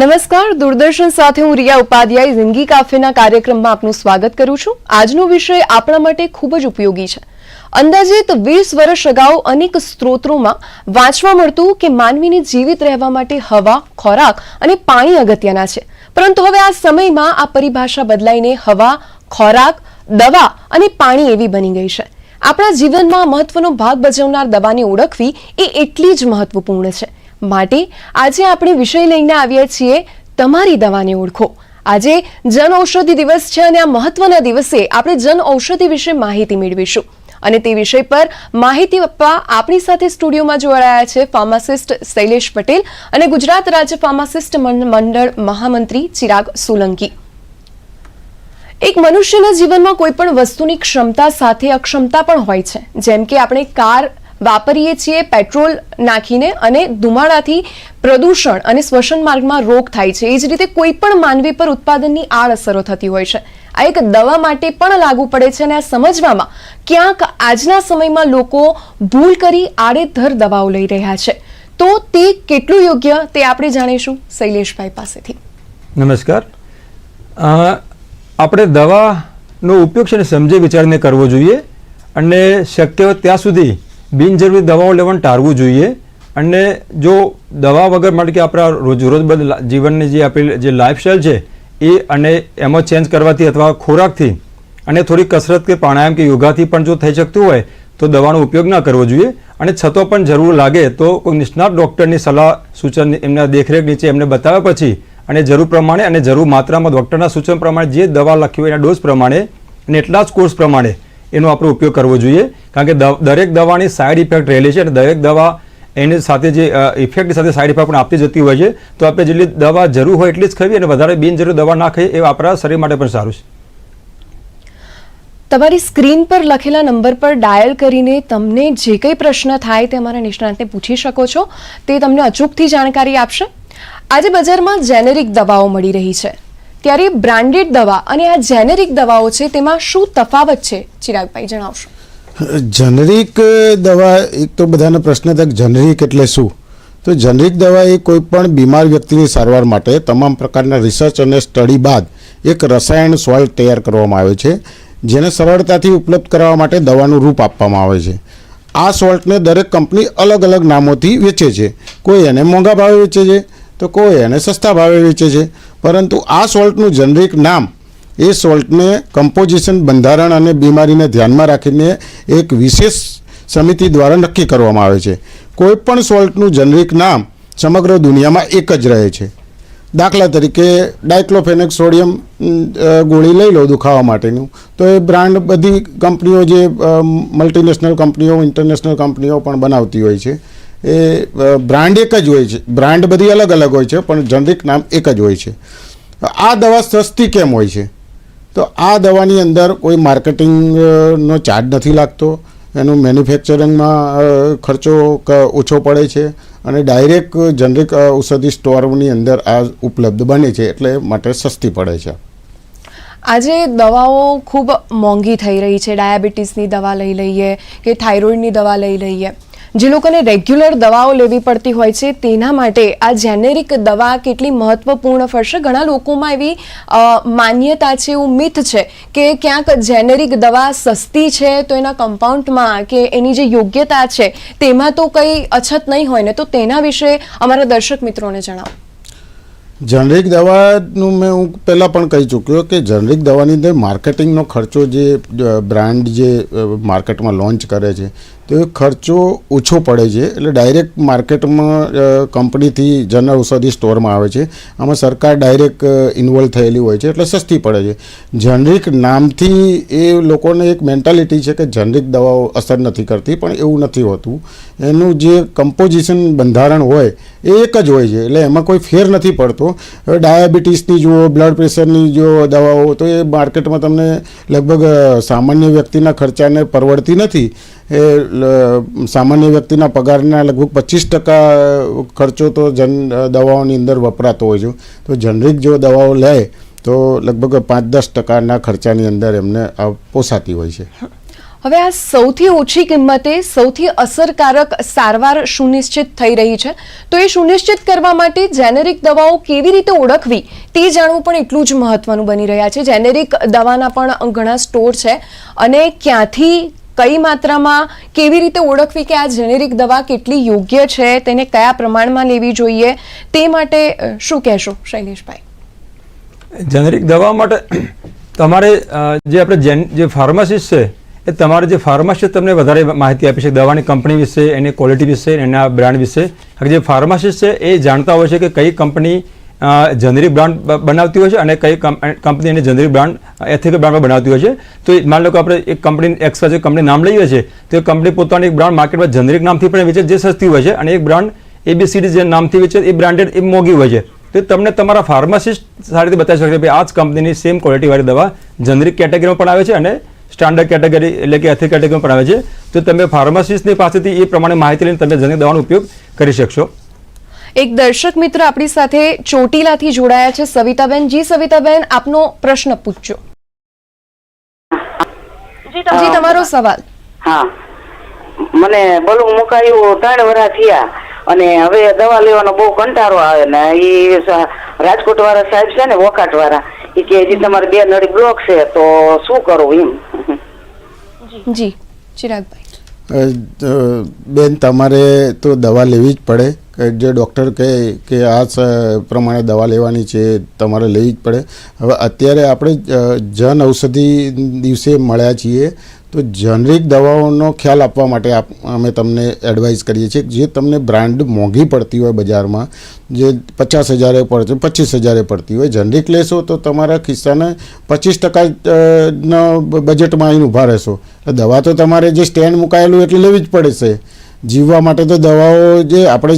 નમસ્કાર, દૂરદર્શન સાથે હું રિયા ઉપાધ્યાય જિંદગી કાફેના કાર્યક્રમમાં આપનું સ્વાગત કરું છું. આજનો વિષય આપણા માટે ખૂબ જ ઉપયોગી છે. અંદાજિત વીસ વર્ષ અગાઉ અનેક સ્ત્રોતોમાં વાંચવા મળતું કે માનવીને જીવિત રહેવા માટે હવા, ખોરાક અને પાણી અગત્યના છે. પરંતુ હવે આ સમયમાં આ પરિભાષા બદલાઈને હવા, ખોરાક, દવા અને પાણી એવી બની ગઈ છે. આપણા જીવનમાં મહત્વનો ભાગ ભજવનાર દવાને ઓળખવી એ એટલી જ મહત્વપૂર્ણ છે. માટે આજે આપણે વિષય લઈને આવ્યા છીએ તમારી દવાને ઓળખો. આજે જન ઔષધિ દિવસ છે અને આ મહત્વના દિવસે આપણે જન ઔષધિ વિશે માહિતી મેળવીશું. અને તે વિષય પર માહિતી આપવા આપણી સાથે સ્ટુડિયોમાં જોડાયા છે ફાર્માસિસ્ટ શૈલેષ પટેલ અને ગુજરાત રાજ્ય ફાર્માસિસ્ટ મંડળ મહામંત્રી ચિરાગ સોલંકી. એક મનુષ્યના જીવનમાં કોઈ પણ વસ્તુની ક્ષમતા સાથે અક્ષમતા પણ હોય છે. જેમ કે આપણે કાર વાપરીએ છીએ પેટ્રોલ નાખીને અને ધુમાડાથી પ્રદૂષણ અને શ્વસન માર્ગમાં રોગ થાય છે. એ જ રીતે કોઈ પણ માનવી પર ઉત્પાદનની આડઅસરો થતી હોય છે. આ એક દવા માટે પણ લાગુ પડે છે અને આ સમજવામાં ક્યાંક આજના સમયમાં લોકો ભૂલ કરી આડેધર દવાઓ લઈ રહ્યા છે. તો તે કેટલું યોગ્ય તે આપણે જાણીશું શૈલેષભાઈ પાસેથી. નમસ્કાર. આપણે દવાનો ઉપયોગ છે ને સમજી વિચારને કરવો જોઈએ અને શક્ય ત્યાં સુધી બિનજરૂરી દવાઓ લેવાનું ટાળવું જોઈએ અને જો દવા વગર માટે કે આપણા રોજ રોજબદ જીવનની જે આપણી જે લાઈફસ્ટાઈલ છે, એ અને એમાં ચેન્જ કરવાથી અથવા ખોરાકથી અને થોડી કસરત કે પ્રાણાયામ કે યોગાથી પણ જો થઈ શકતું હોય, તો દવાનો ઉપયોગ ન કરવો જોઈએ અને છતાં પણ જરૂર લાગે તો કોઈ નિષ્ણાત ડૉક્ટરની સલાહ સૂચન એમના દેખરેખ નીચે એમને બતાવ્યા પછી અને જરૂર પ્રમાણે અને જરૂર માત્રામાં ડૉક્ટરના સૂચન પ્રમાણે જે દવા લખી હોય એના ડોઝ પ્રમાણે અને એટલા જ કોર્સ પ્રમાણે એનો આપણે ઉપયોગ કરવો જોઈએ. કારણ કે દરેક દવાની સાઇડ ઇફેક્ટ રહેલી છે અને દરેક દવા એની સાથે જે ઇફેક્ટ સાથે સાઇડ ઇફેક્ટ પણ આપતી જતી હોય છે. તો આપણે જેટલી દવા જરૂર હોય એટલી જ ખાવી અને વધારે બિનજરૂર દવા ના ખાઈએ એ આપણા શરીર માટે પણ સારું છે. તમારી સ્ક્રીન પર લખેલા નંબર પર ડાયલ કરીને તમને જે કંઈ પ્રશ્ન થાય તે અમારા નિષ્ણાંતને પૂછી શકો છો. તે તમને અચૂકથી જાણકારી આપશે. આજે બજારમાં જેનેરિક દવાઓ મળી રહી છે. ત્યારે બ્રાન્ડેડ દવા અને આ જેનેરિક દવાઓ છે, તેમાં શું તફાવત છે? ચિરાગભાઈ, જણાવશો. જનરિક દવા એક તો બધાનો પ્રશ્ન થાય જનરિક એટલે શું? તો જનરિક દવા એ કોઈ પણ બીમાર વ્યક્તિની સારવાર માટે તમામ પ્રકારના રિસર્ચ અને સ્ટડી બાદ એક રસાયણ સોલ્ટ તૈયાર કરવામાં આવે છે, જેને સરળતાથી ઉપલબ્ધ કરવા માટે દવાનું રૂપ આપવામાં આવે છે. આ સોલ્ટને દરેક કંપની અલગ અલગ નામોથી વેચે છે. કોઈ એને મોંઘા ભાવે વેચે છે તો કોઈ એને સસ્તા ભાવે વેચે છે. પરંતુ આ સોલ્ટનું જનરિક નામ, એ સોલ્ટને કમ્પોઝિશન બંધારણ અને બીમારીને ધ્યાનમાં રાખીને એક વિશેષ સમિતિ દ્વારા નક્કી કરવામાં આવે છે. કોઈપણ સોલ્ટનું જનરિક નામ સમગ્ર દુનિયામાં એક જ રહે છે. દાખલા તરીકે ડાયક્લોફેનેક સોડિયમ ગોળી લઈ લો દુખાવા માટેનું. તો એ બ્રાન્ડ બધી કંપનીઓ જે મલ્ટીનેશનલ કંપનીઓ ઇન્ટરનેશનલ કંપનીઓ પણ બનાવતી હોય છે. એ બ્રાન્ડ એક જ હોય છે. બ્રાન્ડ બધી અલગ અલગ હોય છે, પણ જનરિક નામ એક જ હોય છે. આ દવા સસ્તી કેમ હોય છે? તો આ દવાની અંદર કોઈ માર્કેટિંગનો ચાર્જ નથી લાગતો. એનું મેન્યુફેક્ચરિંગમાં ખર્ચો ઓછો પડે છે અને ડાયરેક્ટ જનરિક ઔષધિ સ્ટોરની અંદર આ ઉપલબ્ધ બને છે એટલે માટે સસ્તી પડે છે. આજે દવાઓ ખૂબ મોંઘી થઈ રહી છે. ડાયાબિટીસની દવા લઈ લઈએ કે થાઇરોઇડની દવા લઈ લઈએ. જે લોકોને રેગ્યુલર દવાઓ લેવી પડતી હોય છે, તેના માટે આ જેનેરિક દવા કેટલી મહત્વપૂર્ણ ફરશે? ઘણા લોકોમાં એવી માન્યતા છે, એવું મિથ છે કે ક્યાંક જેનેરિક દવા સસ્તી છે તો એના કમ્પાઉન્ડમાં કે એની જે યોગ્યતા છે તેમાં તો કંઈ અછત નહીં હોય ને તો તેના વિશે અમારા દર્શક મિત્રોને જણાવો. જનરિક દવાનું મેં હું પહેલાં પણ કહી ચૂક્યો કે જનરિક દવાની અંદર માર્કેટિંગનો ખર્ચો જે બ્રાન્ડ જે માર્કેટમાં લોન્ચ કરે છે તો એ ખર્ચો ઓછો પડે છે. એટલે ડાયરેક્ટ માર્કેટમાં કંપનીથી જન ઔષધિ સ્ટોરમાં આવે છે. આમાં સરકાર ડાયરેક્ટ ઇન્વોલ્વ થયેલી હોય છે. એટલે સસ્તી પડે છે. જનરિક નામથી એ લોકોને એક મેન્ટાલિટી છે કે જનરિક દવાઓ અસર નથી કરતી, પણ એવું નથી હોતું. એનું જે કમ્પોઝિશન બંધારણ હોય, એ એક જ હોય છે. એટલે એમાં કોઈ ફેર નથી પડતો. હવે ડાયાબિટીસની જુઓ બ્લડ પ્રેશરની જો દવાઓ, તો એ માર્કેટમાં તમને લગભગ સામાન્ય વ્યક્તિના ખર્ચાને પરવડતી નથી. એ સામાન્ય વ્યક્તિના પગારના લગભગ પચીસ ટકા ખર્ચો તો જન દવાઓની અંદર વપરાતો હોય છે. તો જનરિક જો દવાઓ લે, તો લગભગ પાંચ દસ ટકાના ખર્ચાની અંદર એમને પોસાતી હોય છે. હવે આ સૌથી ઓછી કિંમતે સૌથી અસરકારક સારવાર સુનિશ્ચિત થઈ રહી છે. તો એ સુનિશ્ચિત કરવા માટે જેનેરિક દવાઓ કેવી રીતે ઓળખવી, તે જાણવું પણ એટલું જ મહત્વનું બની રહ્યા છે. જેનેરિક દવાના પણ ઘણા સ્ટોર છે અને ક્યાંથી કઈ માત્રામાં કેવી રીતે ઓળખવી કે આ જેનેરિક દવા કેટલી યોગ્ય છે, તેને કયા પ્રમાણમાં લેવી જોઈએ, તે માટે શું કહેશો શૈલેષભાઈ? જેનેરિક દવા માટે તમારે જે આપણે જેન જે ફાર્માસિસ્ટ છે, એ તમારે જે ફાર્માસિસ્ટ તમને વધારે માહિતી આપી છે, દવાની કંપની વિશે, એની ક્વોલિટી વિશે, એના બ્રાન્ડ વિશે. જે ફાર્માસિસ્ટ છે, એ જાણતા હોય છે કે કઈ કંપની જનરિક બ્રાન્ડ બનાવતી હોય છે અને કઈ કંપની એની જનરિક બ્રાન્ડ એથિકલ બ્રાન્ડ બનાવતી હોય છે. તો માની લો કે આપણે એક કંપની એક્સ જે કંપની નામ લઈએ છીએ, તો એ કંપની પોતાની એક બ્રાન્ડ માર્કેટમાં જનરિક નામથી પણ વેચે, જે સસ્તી હોય છે. અને એક બ્રાન્ડ એબીસીડી જે નામથી વેચે, એ બ્રાન્ડેડ એ મોંઘી હોય છે. તો તમને તમારા ફાર્માસિસ્ટ સારી રીતે બતાવી શકે કે આ જ કંપનીની સેમ ક્વોલિટીવાળી દવા જનરિક કેટેગરીમાં પણ આવે છે અને સ્ટાન્ડર્ડ કેટેગરી એટલે કે એથિક કેટેગરીમાં પણ આવે છે. તો તમે ફાર્માસિસ્ટની પાસેથી એ પ્રમાણે માહિતી લઈને તમે જનરિક દવાનો ઉપયોગ કરી શકશો. એક દર્શક મિત્ર આપણી સાથે ચોટીલાથી જોડાયા છે. સવિતાબેન જી સવિતાબેન આપનો પ્રશ્ન પૂછજો. જી તમારો સવાલ. હા. મને બલુ મુકાયું ત્રણ વર્ષ થયા. અને હવે દવા લેવાનો બહુ કંટાળો આવે ને એ રાજકોટ વાળા સાહેબ છે ને વોકાટ વાળા એ કે હજી તમારે બે નળી બ્લોક છે તો શું કરવું એમ. જી. ચિરાગભાઈ. બેન તમારે તો દવા લેવી જ પડે. જે ડૉક્ટર કહે કે આ પ્રમાણે દવા લેવાની છે, તમારે લેવી જ પડે. હવે અત્યારે આપણે જન ઔષધિ દિવસે મળ્યા છીએ, તો જનરિક દવાઓનો ખ્યાલ આપવા માટે અમે તમને એડવાઇસ કરીએ છીએ જે તમને બ્રાન્ડ મોંઘી પડતી હોય બજારમાં, જે પચાસ હજારે પડશે પચીસ હજારે પડતી હોય જનરિક લેશો તો તમારા ખિસ્સાને પચીસ ટકાના બજેટમાં અહીં ઊભા રહેશો. દવા તો તમારે જે સ્ટેન્ડ મુકાયેલું એટલે લેવી જ પડે છે જીવવા માટે તો દવાઓ જે આપણે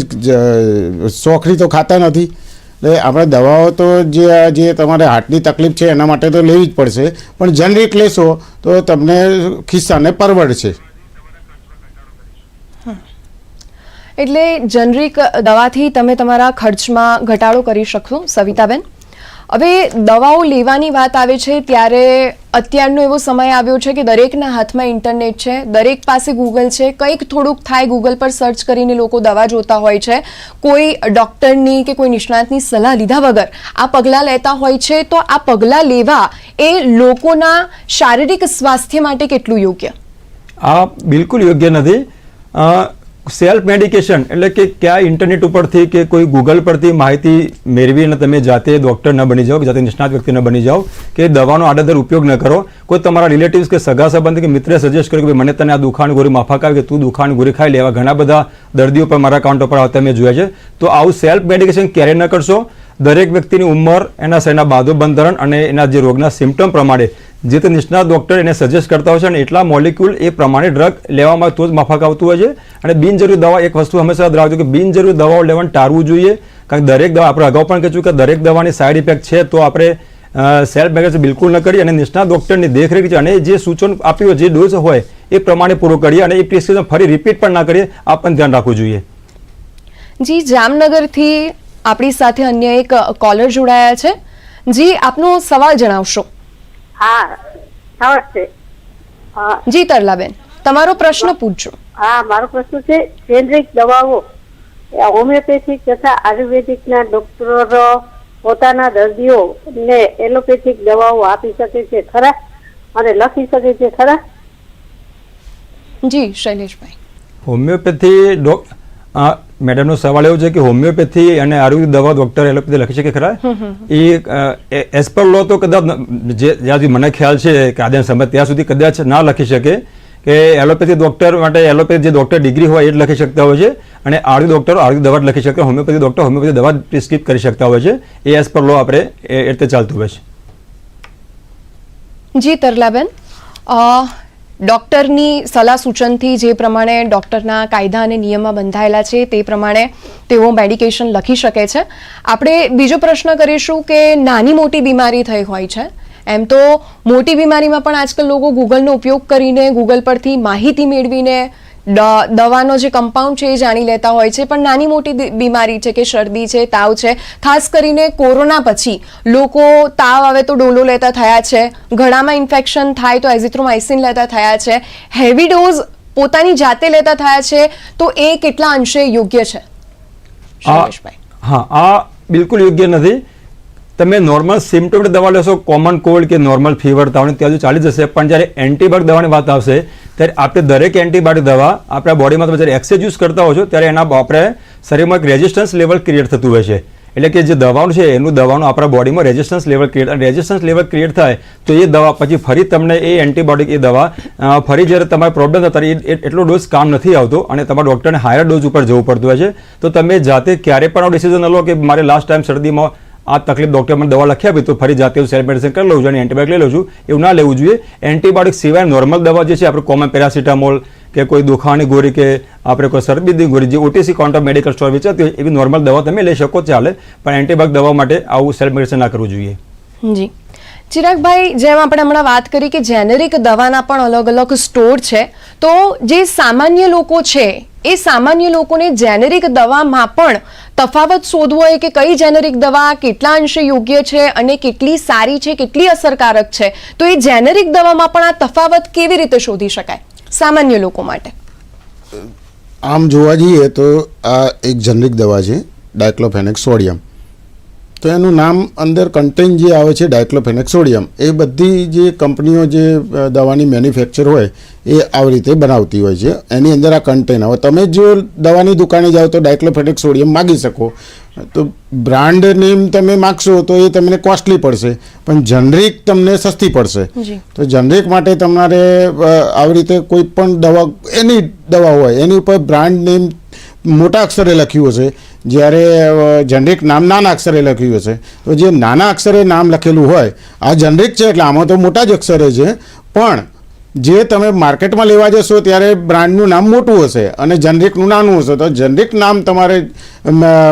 શોખની તો ખાતા નથી. એટલે આપણે દવાઓ તો જે જે તમારે હાર્ટની તકલીફ છે એના માટે તો લેવી જ પડશે. પણ જનરિક લેશો તો તમને ખિસ્સાને પરવડશે. એટલે જનરિક દવાથી તમે તમારા ખર્ચમાં ઘટાડો કરી શકશો, સવિતાબેન? હવે દવાઓ લેવાની વાત આવે છે ત્યારે અત્યારનો એવો સમય આવ્યો છે કે દરેકના હાથમાં ઇન્ટરનેટ છે, દરેક પાસે ગૂગલ છે. કંઈક થોડુંક થાય ગૂગલ પર સર્ચ કરીને લોકો દવા જોતા હોય છે. કોઈ ડૉક્ટરની કે કોઈ નિષ્ણાતની સલાહ લીધા વગર આ પગલાં લેતા હોય છે, તો આ પગલાં લેવા એ લોકોના શારીરિક સ્વાસ્થ્ય માટે કેટલું યોગ્ય? આ બિલકુલ યોગ્ય નથી. સેલ્ફ મેડિકેશન એટલે કે ક્યાં ઇન્ટરનેટ ઉપરથી કે કોઈ ગૂગલ પરથી માહિતી મેળવીને તમે જાતે ડૉક્ટર ન બની જાઓ કે જાતે નિષ્ણાત વ્યક્તિ ન બની જાઓ કે દવાનો આડેધર ઉપયોગ ન કરો. કોઈ તમારા રિલેટિવ્સ કે સગા સંબંધ કે મિત્રે સજેસ્ટ કર્યું કે મને તને આ દુખાણ ગોળી માફક આવે કે તું દુખાણ ગોળી ખાઈ લેવા ઘણા બધા દર્દીઓ પર મારા કાઉન્ટર પર આવતા મેં જોયા છે. તો આવું સેલ્ફ મેડિકેશન ક્યારે ન કરશો. દરેક વ્યક્તિની ઉંમર, એના શરીરના બાધુ બંધારણ અને એના જે રોગના સિમ્ટમ પ્રમાણે. જે તે નિષ્ણાત ડૉક્ટર એને સજેસ્ટ કરતા હોય છે અને એટલા મોલિક્યુલ એ પ્રમાણે ડ્રગ લેવામાં તો જ માફક આવતું હોય છે. અને બિનજરૂરી દવા એક વસ્તુ હંમેશા યાદ રાખજો કે બિનજરૂરી દવાઓ લેવાનું ટાળવું જોઈએ. કારણ કે દરેક દવા, આપણે અગાઉ પણ કહીશું કે દરેક દવાની સાઇડ ઇફેક્ટ છે તો આપણે સેલ્ફ મેગેજ બિલકુલ ન કરી અને નિષ્ણાત ડૉક્ટરની દેખરેખ છે અને જે સૂચન આપ્યું જે ડોઝ હોય, એ પ્રમાણે પૂરો કરીએ અને એ પ્રિસ્ક્રિપ્શન ફરી રિપીટ પણ ના કરીએ. આ પણ ધ્યાન રાખવું જોઈએ. જી, જામનગરથી આપણી સાથે અન્ય એક કોલર જોડાયા છે. જી આપનો સવાલ જણાવશો. હા નમસ્તે. જી તરલાબેન તમારો પ્રશ્ન પૂછજો. હા મારો પ્રશ્ન છે જેનરિક દવાઓ હોમિયોપેથિક તથા આયુર્વેદિકના ડોક્ટરો પોતાના દર્દીઓને એલોપેથિક દવાઓ આપી શકે છે ખરા? અને લખી શકે છે ખરા? જી શૈલેષભાઈ. હોમિયોપેથી મેડમનો સવાલ એવો છે કે હોમિયોપેથી અને આયુર્વેદ દવા ડોક્ટર એલોપેથી લખી શકે ખરા? એ એઝ પર લો તો કદાચ જે જ્યાં સુધી મને ખ્યાલ છે કે આજે સમય ત્યાં સુધી કદાચ ના લખી શકે કે એલોપેથી ડોક્ટર માટે એલોપેથી જે ડોક્ટર ડિગ્રી હોય એ જ લખી શકતા હોય છે અને આયુર્વેદ ડોક્ટર આયુર્વેદ દવા જ લખી શકે હોમિયોપેથી ડોક્ટર હોમિયોપેથી દવા પ્રિસ્ક્રિપ્ટ કરી શકતા હોય છે. એ એઝ પર લો આપણે એ રીતે ચાલતું હોય છે. જી તરલાબેન. ડૉક્ટરની સલાહ સૂચનથી જે પ્રમાણે ડૉક્ટરના કાયદા અને નિયમમાં બંધાયેલા છે તે પ્રમાણે તેઓ મેડિકેશન લખી શકે છે. આપણે બીજો પ્રશ્ન કરીશું કે નાની મોટી બીમારી થઈ હોય છે. એમ તો મોટી બીમારીમાં પણ આજકાલ લોકો ગૂગલનો ઉપયોગ કરીને ગૂગલ પરથી માહિતી મેળવીને દવાનો જે કમ્પાઉન્ડ છે એ જાણી લેતા હોય છે પણ નાની મોટી બીમારી છે કે શરદી છે તાવ છે ખાસ કરીને કોરોના પછી લોકો તાવ આવે તો ડોલો લેતા થયા છે ઘણામાં ઇન્ફેક્શન થાય તો એઝિથ્રોમાઇસિન લેતા થયા છે હેવી ડોઝ પોતાની જાતે લેતા થયા છે તો એ કેટલા અંશે યોગ્ય છે? હા આ બિલકુલ યોગ્ય નથી. તમે નોર્મલ સિમ્ટોમેટિક દવા લેશો કોમન કોલ્ડ કે નોર્મલ ફીવર તાવને ત્યાં ચાલી જશે. પણ જ્યારે એન્ટીબાયોટિક દવાની વાત આવશે, ત્યારે આપણે દરેક એન્ટીબાયોટિક દવા આપણા બોડીમાં તમે જ્યારે એક્સેસ યુઝ કરતા હો છો, ત્યારે એના આપણે શરીરમાં એક રેઝિસ્ટન્સ લેવલ ક્રિએટ થતું હોય છે. એટલે કે જે દવાનું છે, એનું દવાનું આપણા બોડીમાં રેઝિસ્ટન્સ લેવલ ક્રિએટ અને રેઝિસ્ટન્સ લેવલ ક્રિએટ થાય, તો એ દવા પછી ફરી તમને એ એન્ટીબાયોટિક એ દવા ફરી જ્યારે તમારે પ્રોબ્લેમ થતા એટલો ડોઝ કામ નથી આવતો, અને તમારા ડૉક્ટરને હાયર ડોઝ ઉપર જવું પડતું હોય છે. તો તમે જાતે ક્યારે પણ ડિસિઝન લો કે મારે લાસ્ટ ટાઈમ શરદીમાં આ તકલીફ ડૉક્ટર મને દવા લખી આપી, તો ફરી જાતે હું સેલ્ફ મેડિસિન કરી લઉં છું અને એન્ટીબાયોટિક લઈ લઉં છું. એવું ના લેવું જોઈએ. એન્ટીબાયોટિક સિવાય નોર્મલ દવા જે છે, આપણે કોમન પેરાસિટામોલ કે કોઈ દુખાવાની ગોળી કે આપણે કોઈ શરદીની ગોળી, જે ઓટીસી કાઉન્ટર મેડિકલ સ્ટોર વેચાતી હોય, એવી નોર્મલ દવા તમે લઈ શકો ચાલે. પણ એન્ટીબાયોટિક દવા માટે આવું સેલ્ફ મેડિસિન ના કરવું જોઈએ. જી. ચિરાગભાઈ, જેમ આપણે હમણાં વાત કરી કે જેનેરિક દવાના પણ અલગ અલગ સ્ટોર છે, તો જે સામાન્ય લોકો છે, એ સામાન્ય લોકોને જેનેરિક દવામાં પણ તફાવત શોધવો હોય કે કઈ જેનેરિક દવા, કેટલા અંશે યોગ્ય છે અને કેટલી સારી છે, કેટલી અસરકારક છે, તો એ જેનેરિક દવામાં પણ આ તફાવત કેવી રીતે શોધી શકાય? સામાન્ય લોકો માટે. આમ જોવા જઈએ તો આ એક જેનરિક દવા છે ડાયક્લોફેનેક સોડિયમ તો એનું નામ અંદર કન્ટેન જે આવે છે ડાયક્લોફેનેક સોડિયમ એ બધી જે કંપનીઓ જે દવાની મેન્યુફેક્ચર હોય એ આવી રીતે બનાવતી હોય છે. એની અંદર આ કન્ટેન હવે તમે જો દવાની દુકાને જાઓ તો ડાયક્લોફેનેક સોડિયમ માગી શકો. તો બ્રાન્ડ નેમ તમે માગશો તો એ તમને કોસ્ટલી પડશે પણ જનરિક તમને સસ્તી પડશે. તો જનરિક માટે તમારે આવી રીતે કોઈ પણ દવા એની દવા હોય એની ઉપર બ્રાન્ડ નેમ મોટા અક્ષરે લખ્યું હશે. જ્યારે જનરિક નામ નાના અક્ષરે લખ્યું હશે. તો જે નાના અક્ષરે નામ લખેલું હોય, આ જનરિક છે એટલે આમાં તો મોટા જ અક્ષરે છે. પણ, જે તમે માર્કેટમાં લેવા જશો ત્યારે બ્રાન્ડનું નામ મોટું હશે અને જનરિકનું નાનું હશે. તો જનરિક નામ તમારે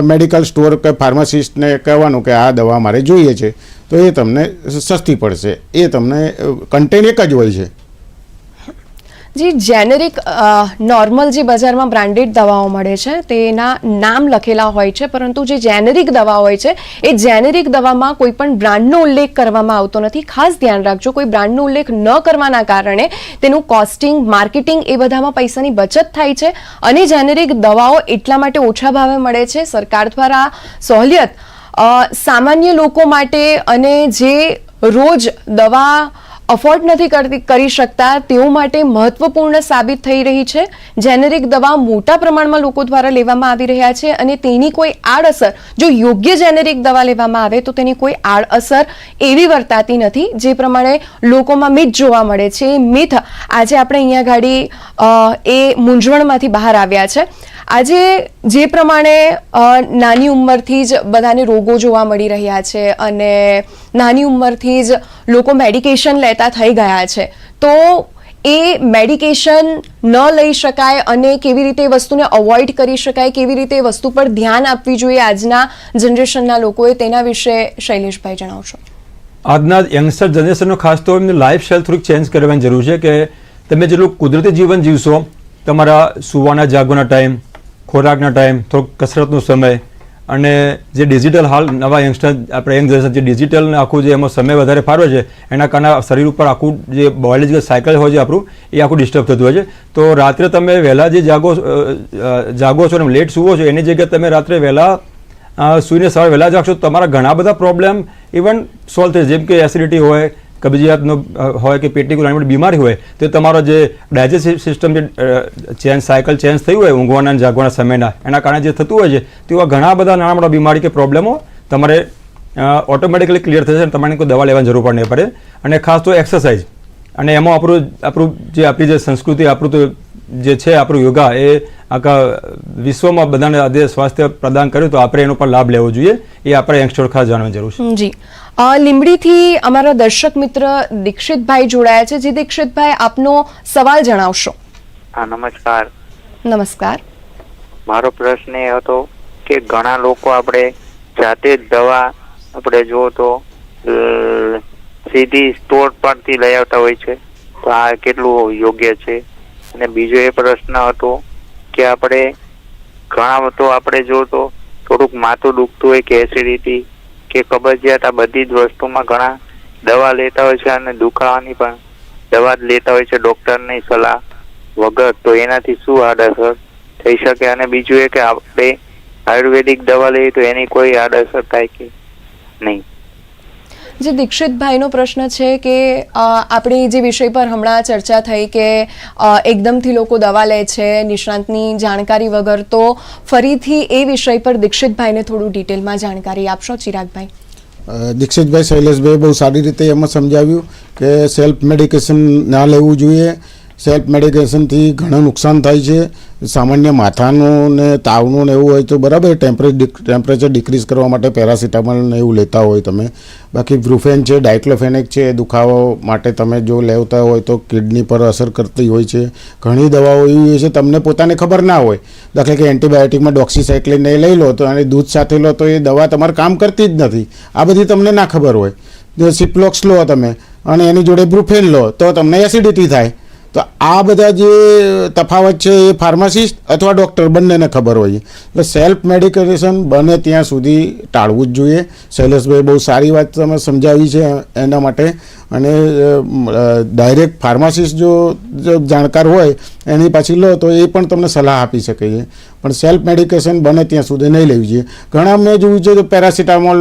મેડિકલ સ્ટોર કે ફાર્માસિસ્ટને કહેવાનું કે આ દવા મારે જોઈએ છે. તો એ તમને સસ્તી પડશે. એ તમને કન્ટેન એક જ હોય છે. જે જેનેરિક નોર્મલ જે બજારમાં બ્રાન્ડેડ દવાઓ મળે છે, તેના નામ લખેલા હોય છે, પરંતુ જે જેનેરિક દવા હોય છે, એ જેનેરિક દવામાં કોઈ પણ બ્રાન્ડનો ઉલ્લેખ કરવામાં આવતો નથી. ખાસ ધ્યાન રાખજો, કોઈ બ્રાન્ડનો ઉલ્લેખ ન કરવાના કારણે તેનું કોસ્ટિંગ માર્કેટિંગ એ બધામાં પૈસાની બચત થાય છે અને જેનેરિક દવાઓ એટલા માટે ઓછા ભાવે મળે છે. સરકાર દ્વારા સહોલિયત સામાન્ય લોકો માટે અને જે રોજ દવા અફોર્ડ નથી કરતી કરી શકતા, તેઓ માટે મહત્વપૂર્ણ સાબિત થઈ રહી છે. જેનેરિક દવા મોટા પ્રમાણમાં લોકો દ્વારા લેવામાં આવી રહ્યા છે અને તેની કોઈ આડઅસર જો યોગ્ય જેનેરિક દવા લેવામાં આવે, તો તેની કોઈ આડઅસર એવી વર્તાતી નથી, જે પ્રમાણે લોકોમાં મિથ જોવા મળે છે. એ મિથ આજે આપણે અહીંયા ગાડી એ મૂંઝવણમાંથી બહાર આવ્યા છે. આજે જે પ્રમાણે નાની ઉંમરથી જ બધાને રોગો જોવા મળી રહ્યા છે અને નાની ઉંમરથી જ લોકો મેડિકેશન લેતા થઈ ગયા છે. તો એ મેડિકેશન ન લઈ શકાય અને કેવી રીતે એ વસ્તુને અવોઇડ કરી શકાય, કેવી રીતે એ વસ્તુ પર ધ્યાન આપવી જોઈએ આજના જનરેશનના લોકોએ તેના વિશે શૈલેષભાઈ જણાવશો. આજના યંગસ્ટર જનરેશનનો ખાસ તો એમની લાઈફ સ્ટાઈલ થોડીક ચેન્જ કરવાની જરૂર છે કે તમે જેટલું કુદરતી જીવન જીવશો, તમારા સુવાના જાગવાના ટાઈમ ખોરાકના ટાઈમ થોડોક કસરતનો સમય અને જે ડિજિટલ હાલ નવા યંગસ્ટર આપણે યંગ જનરેશન જે ડિજિટલ આખું જે એમાં સમય વધારે ફાળવે છે, એના કારણે શરીર ઉપર આખું જે બાયોલોજીકલ સાયકલ હોય છે આપણું, એ આખું ડિસ્ટર્બ થતું હોય છે. તો રાત્રે તમે વહેલા જે જાગો જાગો છો અને લેટ સુવો છો, એની જગ્યાએ તમે રાત્રે વહેલા સૂઈને સવારે વહેલા જાગશો તમારા ઘણા બધા પ્રોબ્લેમ ઇવન સોલ્વ થઈ જેમ કે એસિડિટી હોય કબજિયાતનો હોય કે પેટની કોઈ નાની બીમારી હોય, તો તમારો જે ડાયજેસ્ટિવ સિસ્ટમ જે ચેન્જ, સાયકલ ચેન્જ થયું હોય, ઊંઘવાના અને જાગવાના સમયના, એના કારણે જે થતું હોય છે, તેવા ઘણા બધા નાના મોટા બીમારી કે પ્રોબ્લેમો તમારે ઓટોમેટિકલી ક્લિયર થશે અને તમારે કોઈ દવા લેવાની જરૂર પણ નહીં પડે. અને ખાસ તો એક્સરસાઇઝ. અને એમાં આપણું આપણું જે આપણી જે સંસ્કૃતિ, આપણું તો જે છે આપણું યોગા એ આખા વિશ્વમાં બધાને આજે સ્વાસ્થ્ય પ્રદાન કર્યું તો આપણે એનો પણ લાભ લેવો જોઈએ. એ આપણે યંગસ્ટર ખાસ જાણવાની જરૂર છે. જી. લીંબડીથી અમારા દર્શક મિત્ર દીક્ષિતભાઈ જોડાયા છે. જે દીક્ષિતભાઈ આપનો સવાલ જણાવશો. હા નમસ્કાર. નમસ્કાર. મારો પ્રશ્ન એ હતો કે ઘણા લોકો આપણે જાતે જ દવા આપણે જો તો સીધી સ્ટોર પરથી લઈ આવતા હોય છે. તો આ કેટલું યોગ્ય છે? અને બીજો એ પ્રશ્ન હતો કે આપણે ઘણા તો આપણે જો તો થોડુંક માથું દુખતું હોય કે એસિડિટી કે કબજિયાત આ બધી જ વસ્તુમાં ઘણા દવા લેતા હોય છે અને દુખાવાની પણ દવા જ લેતા હોય છે ડૉક્ટરની સલાહ વગર. તો એનાથી શું આડઅસર થઈ શકે? અને બીજું એ કે આપણે આયુર્વેદિક દવા લઈએ તો એની કોઈ આડઅસર થાય કે નહીં? જે દીક્ષિતભાઈનો પ્રશ્ન છે કે આપણી જે વિષય પર હમણાં ચર્ચા થઈ કે એકદમથી લોકો દવા લે છે, નિષ્ણાંતની જાણકારી વગર, તો ફરીથી એ વિષય પર દીક્ષિતભાઈને થોડું ડિટેલમાં જાણકારી આપશો, ચિરાગભાઈ? દીક્ષિતભાઈ શૈલેષભાઈ બહુ સારી રીતે એમાં સમજાવ્યું કે સેલ્ફ મેડિકેશન ના લેવું જોઈએ. સેલ્ફ મેડિકેશનથી ઘણું નુકસાન થાય છે. સામાન્ય માથાનું ને તાવનું ને એવું હોય તો બરાબર ટેમ્પરે ટેમ્પરેચર ડિક્રીઝ કરવા માટે પેરાસિટામોલ ને એવું લેતા હોય તમે. બાકી બ્રુફેન છે ડાયક્લોફેનિક છે, એ દુખાવો માટે તમે જો લેવતા હોય તો કિડની પર અસર કરતી હોય છે. ઘણી દવાઓ એવી હોય છે, તમને પોતાને ખબર ના હોય. દાખલા કે એન્ટીબાયોટિકમાં ડોક્સીસાઇક્લિન એ લઈ લો તો અને દૂધ સાથે લો તો એ દવા તમારે કામ કરતી જ નથી. આ બધી તમને ના ખબર હોય. જો સિપ્લોક્સ લો તમે અને એની જોડે બ્રુફેન લો તો તમને એસિડિટી થાય. તો આ બધા જે તફાવત છે એ ફાર્માસિસ્ટ અથવા ડૉક્ટર બંનેને ખબર હોય એટલે સેલ્ફ મેડિકેશન બને ત્યાં સુધી ટાળવું જ જોઈએ. શૈલેષભાઈ બહુ સારી વાત તમે સમજાવી છે એના માટે. અને ડાયરેક્ટ ફાર્માસિસ્ટ જો જાણકાર હોય, એની પાછી લો તો એ પણ તમને સલાહ આપી શકે છે. પણ સેલ્ફ મેડિકેશન બને ત્યાં સુધી નહીં લેવી જોઈએ. ઘણા મેં જોયું છે તો પેરાસિટામોલ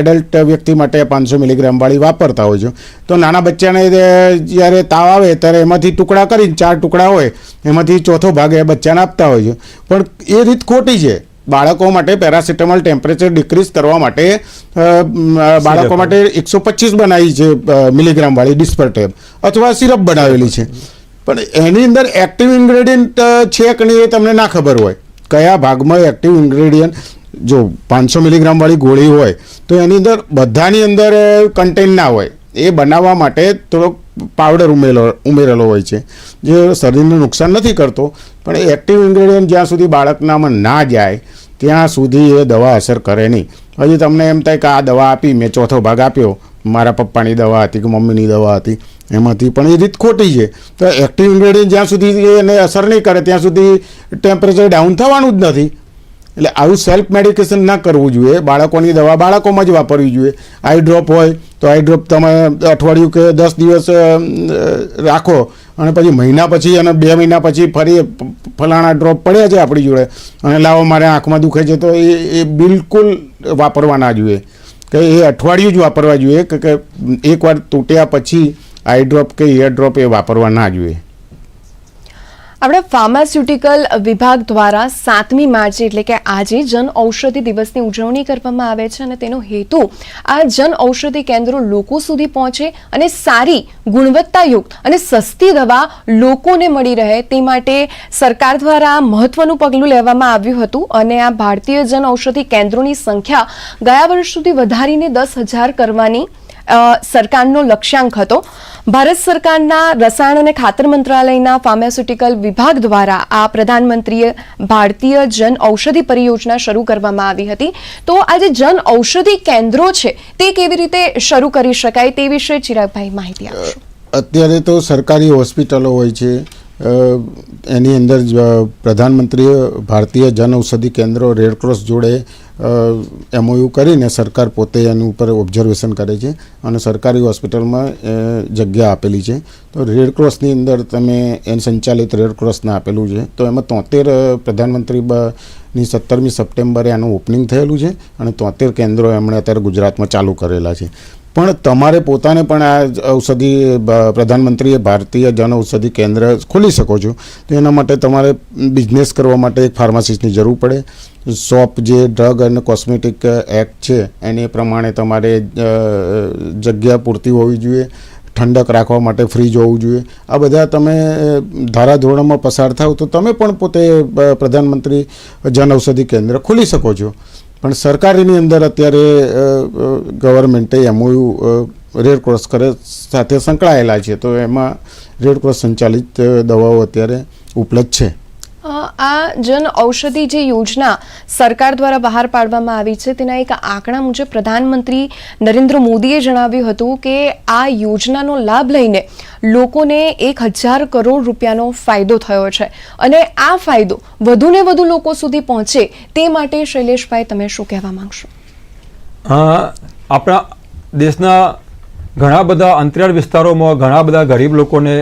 એડલ્ટ વ્યક્તિ માટે પાંચસો મિલીગ્રામવાળી વાપરતા હોય છે. તો નાના બચ્ચાને જ્યારે તાવ આવે ત્યારે એમાંથી ટુકડા કરીને ચાર ટુકડા હોય એમાંથી ચોથો ભાગ એ બચ્ચાને આપતા હોય છે. પણ એ રીત ખોટી છે. બાળકો માટે પેરાસિટામોલ ટેમ્પરેચર ડિક્રીઝ કરવા માટે બાળકો માટે એકસો પચીસ બનાવી છે મિલીગ્રામવાળી ડિસ્પર ટેપ અથવા સિરપ બનાવેલી છે. પણ એની અંદર એક્ટિવ ઇન્ગ્રેડિયન્ટ છે કે નહીં એ તમને ના ખબર હોય. કયા ભાગમાં એક્ટિવ ઇન્ગ્રેડિયન્ટ જો પાંચસો મિલીગ્રામવાળી ગોળી હોય, તો એની અંદર બધાની અંદર કન્ટેન ના હોય. એ બનાવવા માટે થોડોક પાવડર ઉમેરેલો ઉમેરેલો હોય છે. જે શરીરને નુકસાન નથી કરતો, પણ એ એક્ટિવ ઇન્ગ્રેડિયન્ટ જ્યાં સુધી બાળકનામાં ના જાય, ત્યાં સુધી એ દવા અસર કરે નહીં. હજી તમને એમ થાય કે આ દવા આપી, મેં ચોથો ભાગ આપ્યો. મારા પપ્પાની દવા હતી કે મમ્મીની દવા હતી. એમાંથી પણ એ રીત ખોટી છે. તો એક્ટિવ ઇન્ગ્રેડિયન્ટ જ્યાં સુધી એને અસર નહીં કરે, ત્યાં સુધી ટેમ્પરેચર ડાઉન થવાનું જ નથી. એટલે આવું સેલ્ફ મેડિકેશન ના કરવું જોઈએ. બાળકોની દવા બાળકોમાં જ વાપરવી જોઈએ. આઈ ડ્રોપ હોય તો આઈ ડ્રોપ તમે અઠવાડિયું કે દસ દિવસ રાખો. અને પછી મહિના પછી અને બે મહિના પછી ફરી ફલાણા ડ્રોપ પડ્યા છે આપણી જોડે. અને લાવો મારે આંખમાં દુખે છે તો એ એ બિલકુલ વાપરવા ના જોઈએ કે એ અઠવાડિયું જ વાપરવા જોઈએ. કે એકવાર તૂટ્યા પછી આઈ ડ્રોપ કે ઇયર ડ્રોપ એ વાપરવા ના જોઈએ. આપણે ફાર્માસ્યુટિકલ વિભાગ દ્વારા સાતમી માર્ચે એટલે કે આજે જન ઔષધિ દિવસની ઉજવણી કરવામાં આવે છે અને તેનો હેતુ આ જન ઔષધિ કેન્દ્રો લોકો સુધી પહોંચે અને સારી ગુણવત્તાયુક્ત અને સસ્તી દવા લોકોને મળી રહે તે માટે સરકાર દ્વારા મહત્વનું પગલું લેવામાં આવ્યું હતું અને આ ભારતીય જન ઔષધિ કેન્દ્રોની સંખ્યા ગયા વર્ષ સુધી વધારીને દસ હજાર કરવાની સરકારનો લક્ષ્યાંક હતો. ભારત સરકારના રસાયણ અને ખાતર મંત્રાલયના ફાર્માસ્યુટિકલ વિભાગ દ્વારા આ પ્રધાનમંત્રીએ ભારતીય જન ઔષધિ પરિયોજના શરૂ કરવામાં આવી હતી. તો આ જે જન ઔષધિ કેન્દ્રો છે, તે કેવી રીતે શરૂ કરી શકાય તે વિશે ચિરાગભાઈ માહિતી આપશો. અત્યારે તો સરકારી હોસ્પિટલો હોય છે એની અંદર પ્રધાનમંત્રીએ ભારતીય જન ઔષધિ કેન્દ્રો રેડક્રોસ જોડે એમઓયુ કરીને સરકાર પોતે એની ઉપર ઓબ્ઝર્વેશન કરે છે અને સરકારી હોસ્પિટલમાં જગ્યા આપેલી છે. તો રેડક્રોસની અંદર તમે એને સંચાલિત રેડક્રોસને આપેલું છે. તો એમાં તોતેર પ્રધાનમંત્રી ની સત્તરમી સપ્ટેમ્બરે આનું ઓપનિંગ થયેલું છે અને તોતેર કેન્દ્રો એમણે અત્યારે ગુજરાતમાં ચાલુ કરેલા છે. પણ તમારે પોતાને પણ આ ઔષધિ પ્રધાનમંત્રીએ ભારતીય જન ઔષધિ કેન્દ્ર ખોલી શકો છો. તો એના માટે તમારે બિઝનેસ કરવા માટે એક ફાર્માસિસ્ટની જરૂર પડે. શોપ જે ડ્રગ અને કોસ્મેટિક એક્ટ છે, એને પ્રમાણે તમારે જગ્યા પૂરતી હોવી જોઈએ. ઠંડક રાખવા માટે ફ્રીજ હોવું જોઈએ. આ બધા તમે ધારાધોરણમાં પસાર થાવ તો તમે પણ પોતે પ્રધાનમંત્રી જન ઔષધિ કેન્દ્ર ખોલી શકો છો. પણ સરકારીની અંદર અત્યારે ગવર્મેન્ટે એમઓયુ રેડ ક્રોસ કરે સાથે સંકળાયેલા છે. તો એમાં રેડ ક્રોસ સંચાલિત દવાઓ અત્યારે ઉપલબ્ધ છે. આ જન ઔષધિ જે યોજના સરકાર દ્વારા બહાર પાડવામાં આવી છે, તેના એક આંકડા મુજબ પ્રધાનમંત્રી નરેન્દ્ર મોદીએ જણાવ્યું હતું કે આ યોજનાનો લાભ લઈને લોકોને એક હજાર કરોડ રૂપિયાનો ફાયદો થયો છે. અને આ ફાયદો વધુને વધુ લોકો સુધી પહોંચે તે માટે શૈલેષભાઈ, તમે શું કહેવા માંગશો? આપણા દેશના ઘણા બધા અંતરિયાળ વિસ્તારોમાં ઘણા બધા ગરીબ લોકોને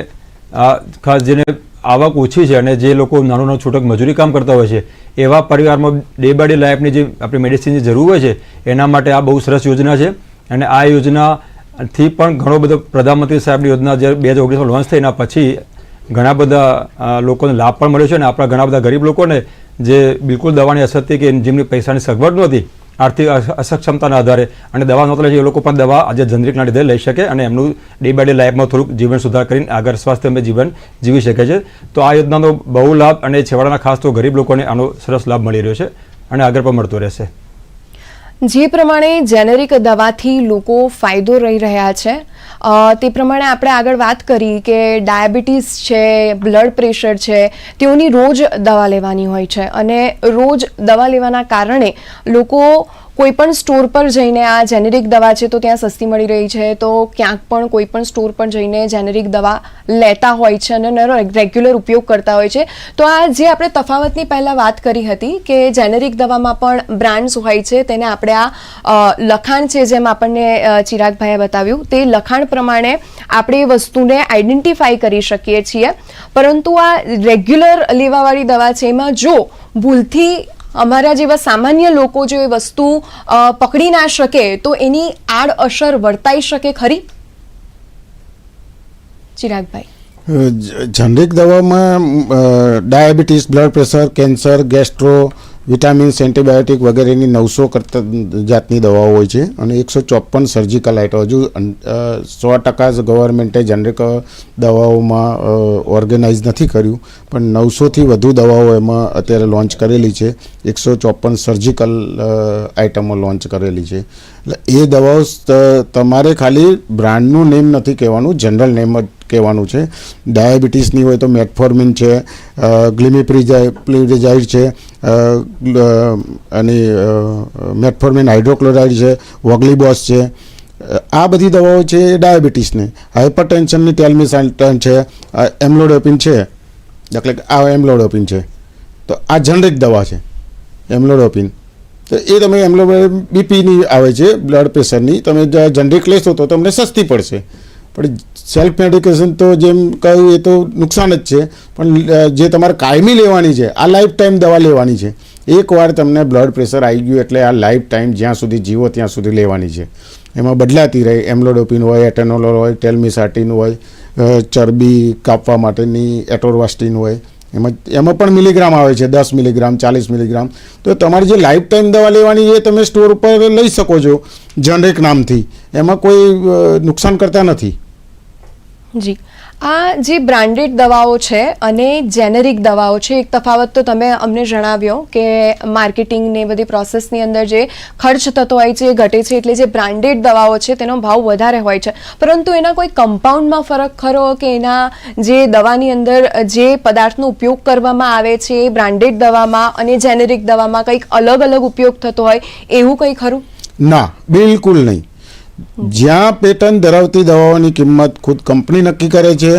જેને આવક ઓછી છે અને જે લોકો નાનું નાનું છૂટક મજૂરી કામ કરતા હોય છે, એવા પરિવારમાં ડે બાય ડે લાઈફની જે આપણી મેડિસિનની જરૂર હોય છે, એના માટે આ બહુ સરસ યોજના છે. અને આ યોજનાથી પણ ઘણો બધો પ્રધાનમંત્રી સાહેબની યોજના જે બે હજાર ઓગણીસમાં લોન્ચ થઈ એના પછી ઘણા બધા લોકોને લાભ પણ મળ્યો છે અને આપણા ઘણા બધા ગરીબ લોકોને જે બિલકુલ દવાની અછતથી કે જેમની પૈસાની સગવડ નહોતી આર્થિક અસક્ષમતાના આધારે. અને દવા નહોતા લે એ લોકો પણ દવા આજે જનરિકના લીધે લઈ શકે અને એમનું ડે બાય ડે લાઈફમાં થોડુંક જીવન સુધાર કરીને આગળ સ્વાસ્થ્યમય જીવન જીવી શકે છે. તો આ યોજનાનો બહુ લાભ અને છેવાડાના ખાસ તો ગરીબ લોકોને આનો સરસ લાભ મળી રહ્યો છે અને આગળ પણ મળતો રહેશે. જે પ્રમાણે જેનેરિક દવાથી લોકો ફાયદો રહી રહ્યા છે તે પ્રમાણે આપણે આગળ વાત કરી કે ડાયાબિટીસ છે, બ્લડ પ્રેશર છે, તેઓની રોજ દવા લેવાની હોય છે. અને રોજ દવા લેવાના કારણે લોકો કોઈ પણ સ્ટોર પર જઈને આ જેનેરિક દવા છે તો ત્યાં સસ્તી મળી રહી છે. તો ક્યાંક પણ કોઈ પણ સ્ટોર પર જઈને જેનેરિક દવા લેતા હોય છે અને એનો રેગ્યુલર ઉપયોગ કરતા હોય છે. તો આ જે આપણે તફાવતની પહેલાં વાત કરી હતી કે જેનેરિક દવામાં પણ બ્રાન્ડ્સ હોય છે, તેને આપણે આ લખાણ છે જેમ આપણને ચિરાગભાઈએ બતાવ્યું, તે લખાણ પ્રમાણે આપણે એ વસ્તુને આઈડેન્ટિફાઈ કરી શકીએ છીએ. પરંતુ આ રેગ્યુલર લેવાવાળી દવા છે, એમાં જો ભૂલથી અમારા જેવા સામાન્ય લોકો જો એ વસ્તુ પકડી ના શકે, તો એની આડઅસર વર્તાઈ શકે ખરી? ચિરાગભાઈ. Generic દવામાં diabetes, blood pressure, cancer, gastro vitamins antibiotic વગેરેની નવસો કરતા જાતની દવાઓ હોય છે અને એકસો ચોપન સર્જિકલ આઇટમ હજુ સો ટકા ગવર્મેન્ટે જનરિક દવાઓમાં ઓર્ગેનાઇઝ નથી કર્યું, પણ નવસોથી વધુ દવાઓ એમાં અત્યારે લોન્ચ કરેલી છે. એકસો ચોપન સર્જિકલ આઇટમો લોન્ચ કરેલી છે. એટલે એ દવાઓ તમારે ખાલી બ્રાન્ડનું નેમ નથી કહેવાનું જનરલ નેમ જ કહેવાનું છે. ડાયાબિટીસની હોય તો મેટફોર્મિન છે ગ્લિમીપ્રિજાઇડ છે અને મેટફોર્મિન હાઇડ્રોક્લોરાઇડ છે, વોગ્લીબોસ છે. આ બધી દવાઓ છે એ ડાયાબિટીસની. હાઇપરટેન્શનની ટેલ્મિસાન્ટન છે એમ્લોડોપિન છે. કે આ એમ્લોડોપિન છે. તો આ જનરિક દવા છે, એમ્લોડોપિન. તો એ તમે એમ્લો બીપીની આવે છે, બ્લડ પ્રેશરની. તમે જનરિક લેશો તો તમને સસ્તી પડશે. પણ સેલ્ફ મેડિકેશન તો જેમ કહ્યું એ તો નુકસાન જ છે. પણ જે તમારે કાયમી લેવાની છે, આ લાઈફ ટાઈમ દવા લેવાની છે. એકવાર તમને બ્લડ પ્રેશર આવી ગયું એટલે આ લાઈફ ટાઈમ જ્યાં સુધી જીવો ત્યાં સુધી લેવાની છે. એમાં બદલાતી રહે. એમ્લોડોપિન હોય, એટેનોલોલ હોય ટેલમિસાટીન હોય ચરબી કાપવા માટેની એટોરવાસ્ટીન હોય. એમાં એમાં પણ મિલીગ્રામ આવે છે, દસ મિલીગ્રામ, ચાલીસ મિલીગ્રામ. તો તમારે જે લાઈફ ટાઈમ દવા લેવાની એ તમે સ્ટોર ઉપર લઈ શકો છો જનરેક નામથી. એમાં કોઈ નુકસાન કરતા નથી. જી. આ જે બ્રાન્ડેડ દવાઓ છે અને જેનેરિક દવાઓ છે, એક તફાવત તો તમે અમને જણાવ્યો કે માર્કેટિંગ ને બધી પ્રોસેસની અંદર જે ખર્ચ થતો હોય છે, એ ઘટે છે, એટલે જે બ્રાન્ડેડ દવાઓ છે, તેનો ભાવ વધારે હોય છે. પરંતુ એના કોઈ કમ્પાઉન્ડમાં ફરક ખરો કે એના જે દવાની અંદર જે પદાર્થનો ઉપયોગ કરવામાં આવે છે, એ બ્રાન્ડેડ દવામાં અને જેનેરિક દવામાં કંઈક અલગ અલગ ઉપયોગ થતો હોય, એવું કંઈ ખરું? ના, બિલકુલ નહીં. જ્યાં પેટર્ન ધરાવતી દવાઓની કિંમત ખુદ કંપની નક્કી કરે છે,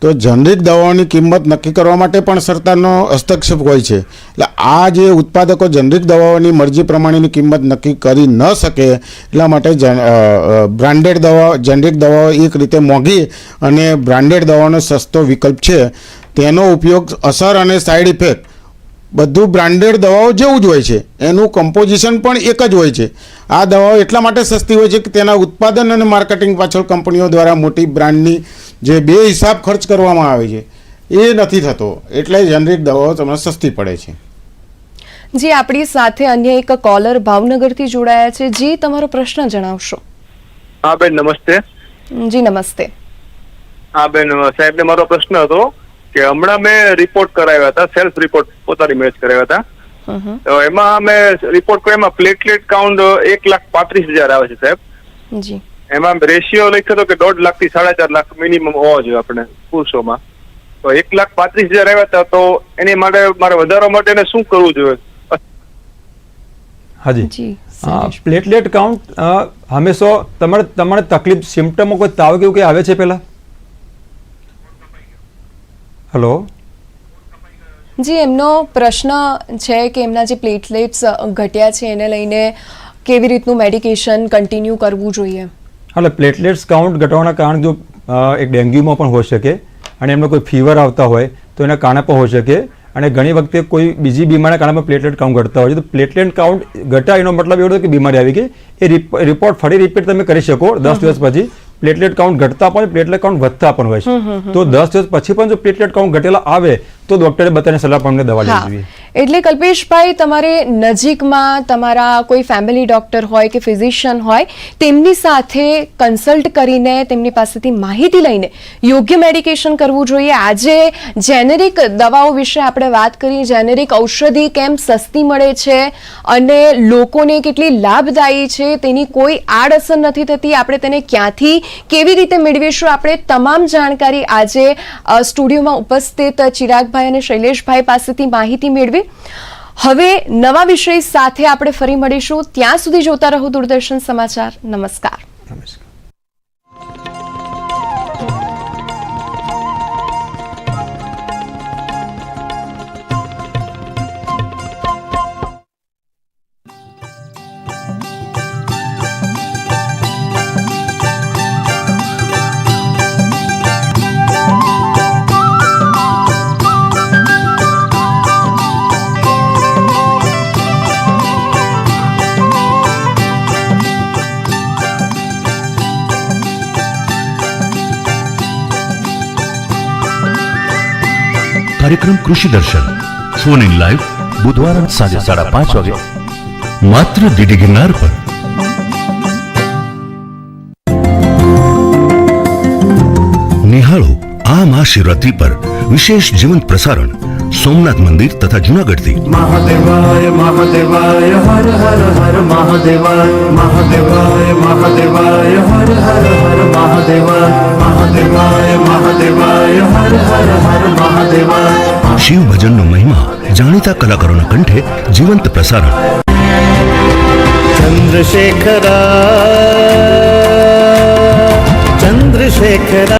તો જનરિક દવાઓની કિંમત નક્કી કરવા માટે પણ સરકારનો હસ્તક્ષેપ હોય છે. એટલે આ જે ઉત્પાદકો જનરિક દવાઓની મરજી પ્રમાણેની કિંમત નક્કી કરી ન શકે, એટલા માટે બ્રાન્ડેડ દવા, જનરિક દવાઓ એક રીતે મોંઘી અને બ્રાન્ડેડ દવાઓનો સસ્તો વિકલ્પ છે. તેનો ઉપયોગ અસર અને સાઈડ ઇફેક્ટ બધું બ્રાન્ડેડ દવાઓ જેવું જ હોય છે. એનું કમ્પોઝિશન પણ એક જ હોય છે. આ દવાઓ એટલા માટે સસ્તી હોય છે કે તેના ઉત્પાદન અને માર્કેટિંગ પાછળ કંપનીઓ દ્વારા મોટી બ્રાન્ડની જે બે હિસાબ ખર્ચ કરવામાં આવે છે એ નથી થતો. એટલે જનરિક દવાઓ તમને સસ્તી પડે છે. જી આપણી સાથે અન્ય એક કોલર ભાવનગરથી જોડાયા છે. જી તમારો પ્રશ્ન જણાવશો. હા બેન નમસ્તે. જી નમસ્તે. હા બેન સાહેબને મારો પ્રશ્ન હતો. કે હમણાં મેં રિપોર્ટ કરાવ્યા હતા સેલ્ફ રિપોર્ટ પોતાની મેચ કરાવ્યા હતા. તો એમાં મેં રિપોર્ટ કર્યો એમાં પ્લેટલેટ કાઉન્ટ એક લાખ પાંત્રીસ હજાર આવે છે સાહેબ. એમાં રેશિયો લખ્યો હતો કે દોઢ લાખથી સાડા ચાર લાખ મિનિમમ હોવા જોઈએ આપણે પુરુષોમાં તો એક લાખ પાંત્રીસ હજાર આવ્યા હતા તો એની માટે મારે વધારવા માટે એને શું કરવું જોઈએ? હાજી. જી પ્લેટલેટ કાઉન્ટ હંમેશા તમારે તમારે તકલીફ સિમ્ટમો કોઈ તાવ કેવું કંઈ આવે છે પહેલા? હલો. જી એમનો પ્રશ્ન છે કે એમના જે પ્લેટલેટ્સ ઘટ્યા છે એને લઈને કેવી રીતનું મેડિકેશન કન્ટિન્યુ કરવું જોઈએ? એટલે પ્લેટલેટ્સ કાઉન્ટ ઘટવાના કારણ જો એક ડેન્ગ્યુમાં પણ હોઈ શકે અને એમને કોઈ ફીવર આવતા હોય તો એના કારણે પણ હોઈ શકે. અને ઘણી વખતે કોઈ બીજી બીમારીના કારણે પણ પ્લેટલેટ કાઉન્ટ ઘટતા હોય છે. તો પ્લેટલેટ કાઉન્ટ ઘટા એનો મતલબ એવો કે બીમારી આવી ગઈ. એ રિપ- રિપોર્ટ ફરી રિપીટ તમે કરી શકો દસ દિવસ પછી. પ્લેટલેટ કાઉન્ટ ઘટતા પણ પ્લેટલેટ કાઉન્ટ વધતા પણ હોય છે. તો દસ દિવસ પછી પણ જો પ્લેટલેટ કાઉન્ટ ઘટેલા આવે તો ડોક્ટરે બધાને સલાહ પણ દવા લેવી જોઈએ. એટલે કલ્પેશભાઈ તમારે નજીકમાં તમારા કોઈ ફેમિલી ડોક્ટર હોય કે ફિઝિશિયન હોય તેમની સાથે કન્સલ્ટ કરીને તેમની પાસેથી માહિતી લઈને યોગ્ય મેડિકેશન કરવું જોઈએ. આજે જેનેરિક દવાઓ વિશે આપણે વાત કરી જેનેરિક ઔષધિ કેમ સસ્તી મળે છે અને લોકોને કેટલી લાભદાયી છે તેની કોઈ આડઅસર નથી થતી. આપણે તેને ક્યાંથી કેવી રીતે મેળવીશું? આપણે તમામ જાણકારી આજે સ્ટુડિયોમાં ઉપસ્થિત ચિરાગભાઈ અને શૈલેષભાઈ પાસેથી માહિતી મેળવી. હવે નવા વિષય સાથે આપણે ફરી મળીશું. ત્યાં સુધી જોતા રહો દૂરદર્શન સમાચાર. નમસ્કાર. નમસ્કાર. કાર્યક્રમ કૃષિ દર્શન. ફોન ઇન લાઈવ બુધવાર સાંજે સાડા પાંચ વાગે. માત્ર ડીડી ગિરનાર પર. નિહાળો આ મહાશિવરાત્રી પર વિશેષ જીવંત પ્રસારણ. સોમનાથ મંદિર તથા જુનાગઢથી. મહાદેવાય મહાદેવાય હર હર હર મહાદેવાય મહાદેવાય મહાદેવાય હર હર હર મહાદેવાય મહાદેવાય મહાદેવાય હર હર હર મહાદેવાય. શિવ ભજનનો મહિમા જાણીતા કલાકારોના કંઠે જીવંત પ્રસારણ. ચંદ્રશેખરા ચંદ્રશેખરા